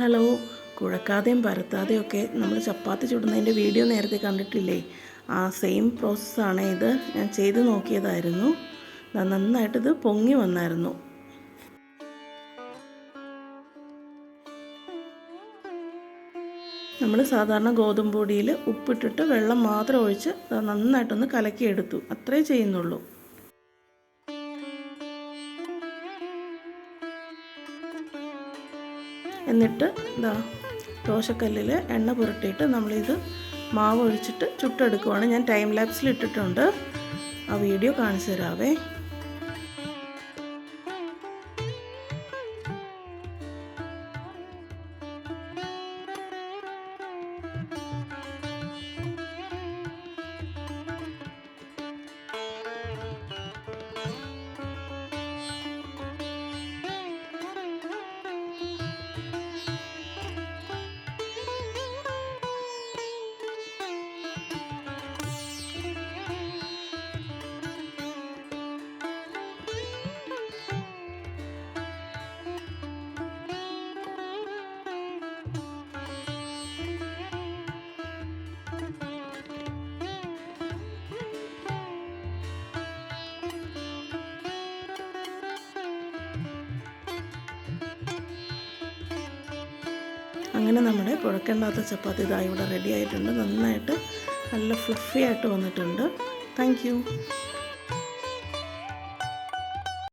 Hello കുഴക്കാതെയും പരത്താതെയും ഒക്കെ നമ്മൾ ചപ്പാത്തി ചുടുന്നതിന്റെ video നേരത്തെ കണ്ടിട്ടില്ലേ? ആ സെയിം പ്രോസസ്സാണ് ഇത്. ഞാൻ ചെയ്ത് നോക്കിയതായിരുന്നു. നന്നായിട്ടിത് പൊങ്ങി വന്നായിരുന്നു. നമ്മൾ സാധാരണ ഗോതമ്പ് പൊടിയിൽ ഉപ്പിട്ടിട്ട് വെള്ളം മാത്രം ഒഴിച്ച് നന്നായിട്ടൊന്ന് കലക്കിയെടുത്തു. അത്രേ ചെയ്യുന്നുള്ളൂ. എന്നിട്ട് എന്താ ദോശക്കല്ലിൽ എണ്ണ പുരട്ടിയിട്ട് നമ്മളിത് മാവ് ഒഴിച്ചിട്ട് ചുട്ടെടുക്കുവാണ്. ഞാൻ ടൈം ലാപ്സിൽ ഇട്ടിട്ടുണ്ട്. ആ വീഡിയോ കാണിച്ചു തരാവേ. അങ്ങനെ നമ്മുടെ കുഴക്കേണ്ടാത്ത ചപ്പാത്തി ഇതാ ഇവിടെ റെഡി ആയിട്ടുണ്ട്. നന്നായിട്ട് നല്ല ഫ്ലഫി ആയിട്ട് വന്നിട്ടുണ്ട്. താങ്ക്